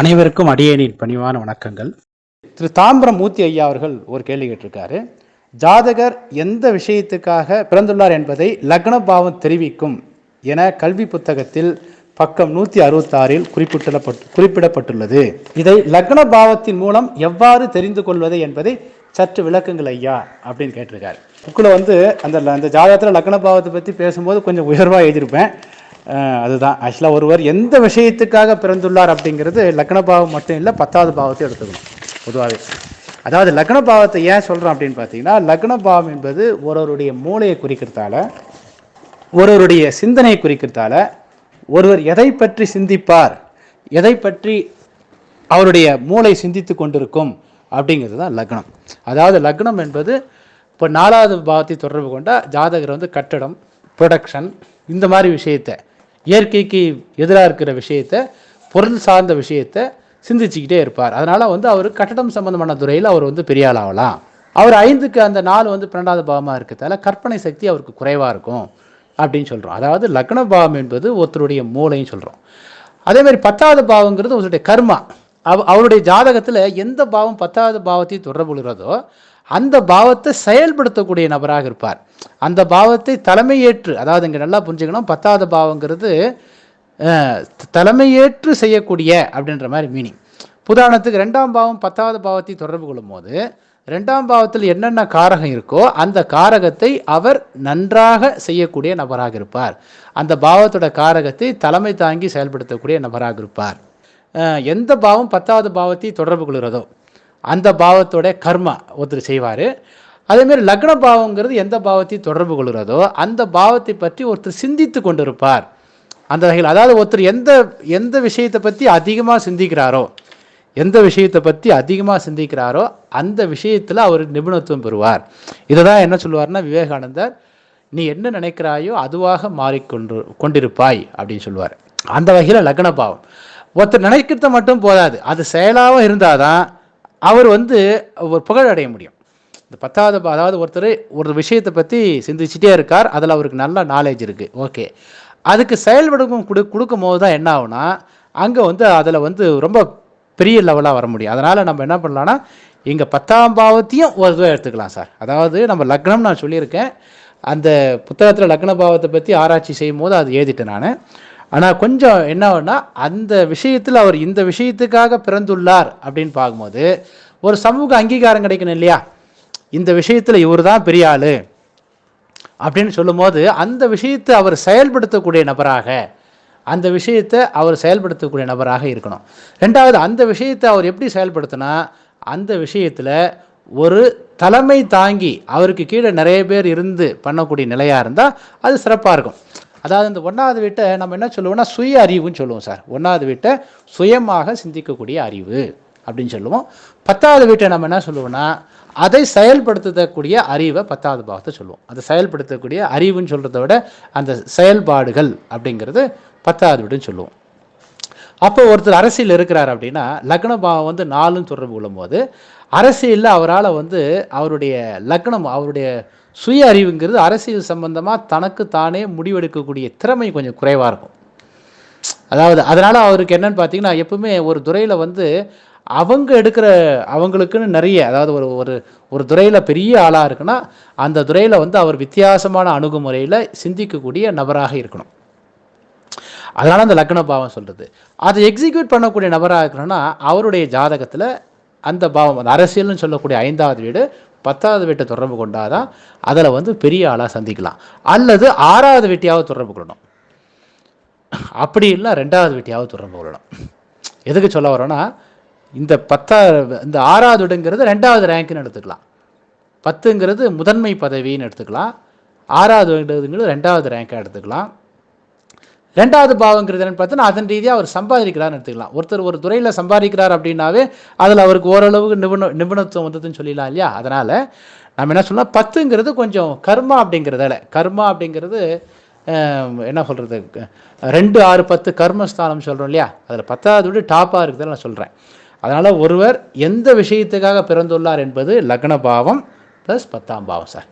அனைவருக்கும் அடியேனின் பணிவான வணக்கங்கள். திரு தாம்பரம் மூர்த்தி ஐயா அவர்கள் ஒரு கேள்வி கேட்டிருக்காரு. ஜாதகர் எந்த விஷயத்துக்காக பிறந்துள்ளார் என்பதை லக்ன பாவம் தெரிவிக்கும் என கல்வி புத்தகத்தில் பக்கம் நூற்றி அறுபத்தாறில் குறிப்பிடப்பட்டு குறிப்பிடப்பட்டுள்ளது. இதை லக்ன பாவத்தின் மூலம் எவ்வாறு தெரிந்து கொள்வது என்பதை சற்று விளக்குங்கள் ஐயா அப்படின்னு கேட்டிருக்காரு. புக்கில் வந்து அந்த அந்த ஜாதகத்தில் லக்ன பாவத்தை பற்றி பேசும்போது கொஞ்சம் உயர்வாக எழுதியிருப்பேன். அதுதான். ஆக்சுவலாக ஒருவர் எந்த விஷயத்துக்காக பிறந்துள்ளார் அப்படிங்கிறது லக்ன பாவம் மட்டும் இல்லை பத்தாவது பாவத்தை எடுத்துக்கணும் பொதுவாகவே அதாவது லக்ன பாவத்தை ஏன் சொல்கிறோம் அப்படின்னு பார்த்தீங்கன்னா லக்ன பாவம் என்பது ஒருவருடைய மூளையை குறிக்கிறதால ஒருவருடைய சிந்தனையை குறிக்கிறதால ஒருவர் எதை பற்றி சிந்திப்பார் எதை பற்றி அவருடைய மூளை சிந்தித்து கொண்டிருக்கும் அப்படிங்கிறது தான் லக்னம். அதாவது லக்னம் என்பது இப்போ நாலாவது பாவத்தை தொடர்பு கொண்ட ஜாதகர் வந்து கட்டடம் ப்ரொடக்ஷன் இந்த மாதிரி விஷயத்தை இயற்கைக்கு எதிராக இருக்கிற விஷயத்த பொருள் சார்ந்த விஷயத்த சிந்திச்சுக்கிட்டே இருப்பார். அதனால் வந்து அவர் கட்டடம் சம்பந்தமான துறையில் அவர் வந்து பெரிய ஆள் ஆகலாம் அவர் ஐந்துக்கு அந்த நாள் வந்து பன்னெண்டாவது பாவமாக இருக்கிறதால கற்பனை சக்தி அவருக்கு குறைவாக இருக்கும் அப்படின்னு சொல்கிறோம் அதாவது லக்ன பாவம் என்பது ஒருத்தருடைய மூளைன்னு சொல்கிறோம் அதேமாதிரி பத்தாவது பாவங்கிறது ஒருத்தருடைய கர்மா. அவ அவருடைய ஜாதகத்தில் எந்த பாவம் பத்தாவது பாவத்தை தொடர்புகிறதோ அந்த பாவத்தை செயல்படுத்தக்கூடிய நபராக இருப்பார். அந்த பாவத்தை தலைமையேற்று அதாவது இங்கே நல்லா புரிஞ்சுக்கணும் பத்தாவது பாவங்கிறது தலைமையேற்று செய்யக்கூடிய அப்படின்ற மாதிரி மீனிங் உதாரணத்துக்கு ரெண்டாம் பாவம் பத்தாவது பாவத்தை தொடர்பு கொள்ளும்போது ரெண்டாம் பாவத்தில் என்னென்ன காரகம் இருக்கோ அந்த காரகத்தை அவர் நன்றாக செய்யக்கூடிய நபராக இருப்பார். அந்த பாவத்தோட காரகத்தை தலைமை தாங்கி செயல்படுத்தக்கூடிய நபராக இருப்பார். எந்த பாவம் பத்தாவது பாவத்தை தொடர்பு கொள்கிறதோ அந்த பாவத்தோட கர்மா ஒருத்தர் செய்வார். அதேமாரி லக்ன பாவங்கிறது எந்த பாவத்தை தொடர்பு கொள்கிறதோ அந்த பாவத்தை பற்றி ஒருத்தர் சிந்தித்து கொண்டிருப்பார். அந்த வகையில் அதாவது ஒருத்தர் எந்த எந்த விஷயத்தை பற்றி அதிகமாக சிந்திக்கிறாரோ எந்த விஷயத்தை பற்றி அதிகமாக சிந்திக்கிறாரோ அந்த விஷயத்தில் அவர் நிபுணத்துவம் பெறுவார். இதை தான் என்ன சொல்லுவார்னா விவேகானந்தர் நீ என்ன நினைக்கிறாயோ அதுவாக மாறிக்கொண்டு கொண்டிருப்பாய் அப்படின்னு சொல்லுவார். அந்த வகையில் லக்ன பாவம். ஒருத்தர் நினைக்கிறது மட்டும் போதாது. அது செயலாகவும் இருந்தால் தான் அவர் வந்து ஒரு புகழ் அடைய முடியும். இந்த பத்தாவது பா- அதாவது ஒருத்தர் ஒரு விஷயத்தை பற்றி சிந்திச்சுட்டே இருக்கார். அதில் அவருக்கு நல்ல நாலேஜ் இருக்குது ஓகே. அதுக்கு செயல்படுக்கும் கொடு கொடுக்கும் போது தான் என்ன ஆகுனா அங்கே வந்து அதில் வந்து ரொம்ப பெரிய லெவலாக வர முடியும். அதனால் நம்ம என்ன பண்ணலான்னா இங்கே பத்தாம் பாவத்தையும் ஒரு இதுவாக எடுத்துக்கலாம் சார். அதாவது நம்ம லக்னம் நான் சொல்லியிருக்கேன். அந்த புத்தகத்தில் லக்ன பாவத்தை பற்றி ஆராய்ச்சி செய்யும் போது அது எழுதிட்டேன் நான். ஆனால் கொஞ்சம் என்ன ஆகும்னா அந்த விஷயத்தில் அவர் இந்த விஷயத்துக்காக பிறந்துள்ளார் அப்படின்னு பார்க்கும்போது ஒரு சமூக அங்கீகாரம் கிடைக்கணும் இல்லையா? இந்த விஷயத்தில் இவர் தான் பெரிய ஆள் அப்படின்னு சொல்லும்போது அந்த விஷயத்தை அவர் செயல்படுத்தக்கூடிய நபராக அந்த விஷயத்தை அவர் செயல்படுத்தக்கூடிய நபராக இருக்கணும். ரெண்டாவது அந்த விஷயத்தை அவர் எப்படி செயல்படுத்தினா அந்த விஷயத்தில் ஒரு தலைமை தாங்கி அவருக்கு கீழே நிறைய பேர் இருந்து பண்ணக்கூடிய நிலையாக இருந்தால் அது சிறப்பாக இருக்கும். அதாவது இந்த ஒன்றாவது வீட்டை நம்ம என்ன சொல்லுவோம்னா சுய அறிவுன்னு சொல்லுவோம் சார். ஒன்றாவது வீட்டை சுயமாக சிந்திக்கக்கூடிய அறிவு அப்படின்னு சொல்லுவோம். பத்தாவது வீட்டை நம்ம என்ன சொல்லுவோம்னா அதை செயல்படுத்தக்கூடிய அறிவை பத்தாவது பாவத்தை சொல்லுவோம். அதை செயல்படுத்தக்கூடிய அறிவுன்னு சொல்கிறத விட அந்த செயல்பாடுகள் அப்படிங்கிறது பத்தாவது வீடுன்னு சொல்லுவோம். அப்போ ஒருத்தர் அரசியல் இருக்கிறார் அப்படின்னா லக்ன பாவம் வந்து நாலுன்னு தொடர்பு கொள்ளும்போது அரசியலில் அவரால் வந்து அவருடைய லக்னம் அவருடைய சுய அறிவுங்கிறது அரசியல் சம்பந்தமாக தனக்கு தானே முடிவெடுக்கக்கூடிய திறமை கொஞ்சம் குறைவாக இருக்கும். அதாவது அதனால் அவருக்கு என்னன்னு பார்த்தீங்கன்னா எப்பவுமே ஒரு துறையில் வந்து அவங்க எடுக்கிற அவங்களுக்குன்னு நிறைய அதாவது ஒரு ஒரு ஒரு துறையில் பெரிய ஆளாக இருக்குன்னா அந்த துறையில் வந்து அவர் வித்தியாசமான அணுகுமுறையில் சிந்திக்கக்கூடிய நபராக இருக்கணும். அதனால் அந்த லக்ன பாவம் சொல்கிறது அதை எக்ஸிக்யூட் பண்ணக்கூடிய நபராக இருக்கணும்னா அவருடைய ஜாதகத்தில் அந்த பாவம் அந்த அரசியல்னு சொல்லக்கூடிய ஐந்தாவது வீடு பத்தாவது வீட்டை தொடர்பு கொண்டாதான் அதில் வந்து பெரிய ஆளாக சந்திக்கலாம். அல்லது ஆறாவது வீட்டையாவது தொடர்பு கொள்ளணும். அப்படி இல்லை ரெண்டாவது வீட்டையாவது தொடர்பு கொள்ளணும். எதுக்கு சொல்ல வரோன்னா இந்த பத்தா இந்த ஆறாவது வீடுங்கிறது ரெண்டாவது ரேங்க்னு எடுத்துக்கலாம். பத்துங்கிறது முதன்மை பதவின்னு எடுத்துக்கலாம். ஆறாவது வீடுங்கிறது ரெண்டாவது ரேங்காக எடுத்துக்கலாம். ரெண்டாவது பாவங்கிறது என்னன்னு பார்த்தோன்னா அதன் ரீதியாக அவர் சம்பாதிக்கிறார்னு எடுத்துக்கலாம். ஒருத்தர் ஒரு துறையில் சம்பாதிக்கிறார் அப்படின்னாவே அதில் அவருக்கு ஓரளவுக்கு நிபுண நிபுணத்துவம் வந்ததுன்னு சொல்லிடலாம் இல்லையா? அதனால் நம்ம என்ன சொல்லலாம் பத்துங்கிறது கொஞ்சம் கர்மா அப்படிங்கிறதால. கர்மா அப்படிங்கிறது என்ன சொல்கிறது ரெண்டு ஆறு பத்து கர்மஸ்தானம் சொல்கிறோம் இல்லையா? அதில் பத்தாவது விட டாப்பாக இருக்குதுன்னு நான் சொல்கிறேன் அதனால் ஒருவர் எந்த விஷயத்துக்காக பிறந்துள்ளார் என்பது லக்ன பாவம் ப்ளஸ் பத்தாம் பாவம் சார்.